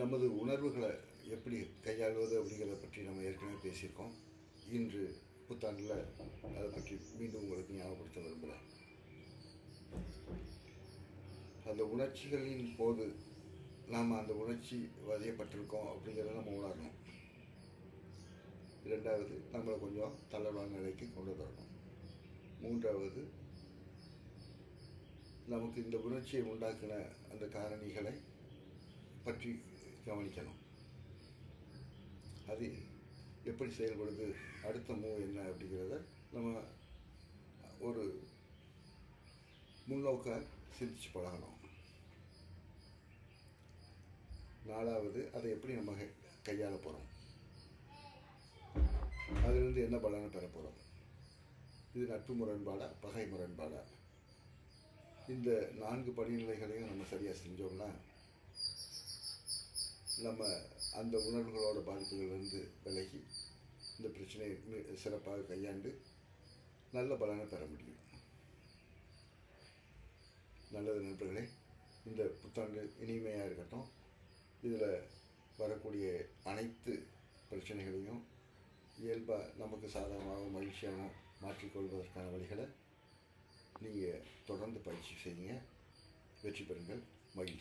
நமது உணர்வுகளை எப்படி கையாள்வது அப்படிங்கிறத பற்றி நம்ம ஏற்கனவே பேசியிருக்கோம். இன்று புத்தாண்டில் அதை பற்றி மீண்டும் உங்களுக்கு ஞாபகப்படுத்த விரும்புகிறேன். அந்த உணர்ச்சிகளின் போது நாம் அந்த உணர்ச்சி வதையப்பட்டிருக்கோம் அப்படிங்கிறத நம்ம உணரணும். இரண்டாவது நம்மளை கொஞ்சம் தளர்வான நிலைக்கு கொண்டு வரணும். மூன்றாவது நமக்கு இந்த உணர்ச்சியை உண்டாக்கின அந்த காரணிகளை பற்றி கவனிக்கணும். அது எப்படி செயல்படுது அடுத்த மூவ் என்ன அப்படிங்கிறத நம்ம ஒரு முன்னோக்க சிந்திச்சு பழகணும். நாலாவது அதை எப்படி நம்ம கை- கையாள போகிறோம் அதிலிருந்து என்ன பலனை பெற போகிறோம் இது நட்பு முரண்பாடா பகை முரண்பாடா? இந்த நான்கு படிநிலைகளையும் நம்ம சரியாக செஞ்சோம்னா நம்ம அந்த உணர்வுகளோட பாதிப்புகளிலிருந்து விலகி இந்த பிரச்சனையை சிறப்பாக கையாண்டு நல்ல பலனை பெற முடியும். நல்லது நண்பர்களே இந்த புத்தாண்டு இனிமையாக இருக்கட்டும். இதில் வரக்கூடிய அனைத்து பிரச்சனைகளையும் இயல்பாக நமக்கு சாதகமாக மகிழ்ச்சியாக மாற்றிக்கொள்வதற்கான வழிகளை நீங்கள் தொடர்ந்து பயிற்சி செய்யுங்க. வெற்றி பெறுங்கள். மகிழ்ச்சி.